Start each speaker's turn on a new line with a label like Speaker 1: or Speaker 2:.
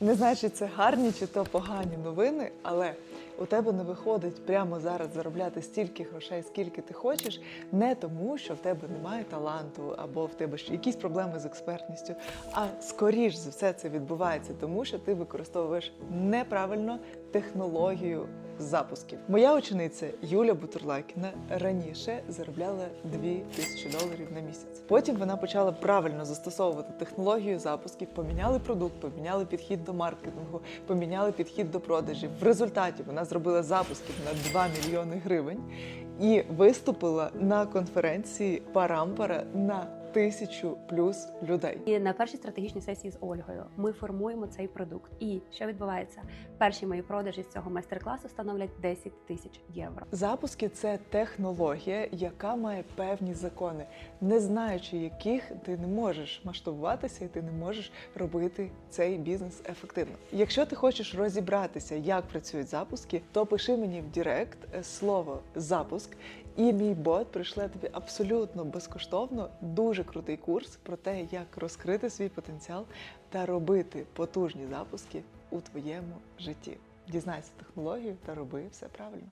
Speaker 1: Не знаю, чи це гарні чи то погані новини, але у тебе не виходить прямо зараз заробляти стільки грошей, скільки ти хочеш, не тому, що в тебе немає таланту або в тебе якісь проблеми з експертністю. А скоріш за все це відбувається, тому що ти використовуєш неправильно технологію запусків. Моя учениця Юля Бутурлакіна раніше заробляла 2 тисячі доларів на місяць. Потім вона почала правильно застосовувати технологію запусків, поміняли продукт, поміняли підхід до маркетингу, поміняли підхід до продажів. В результаті вона зробила запусків на 2 мільйони гривень і виступила на конференції Парампара на тисячу плюс людей.
Speaker 2: І на першій стратегічній сесії з Ольгою ми формуємо цей продукт. І що відбувається? Перші мої продажі з цього майстер-класу становлять 10 тисяч євро.
Speaker 1: Запуски це технологія, яка має певні закони, не знаючи яких ти не можеш масштабуватися і ти не можеш робити цей бізнес ефективно. Якщо ти хочеш розібратися, як працюють запуски, то пиши мені в Директ е, слово запуск, і мій бот прийшле тобі абсолютно безкоштовно дуже крутий курс про те, як розкрити свій потенціал та робити потужні запуски у твоєму житті. Дізнайся технологію та роби все правильно.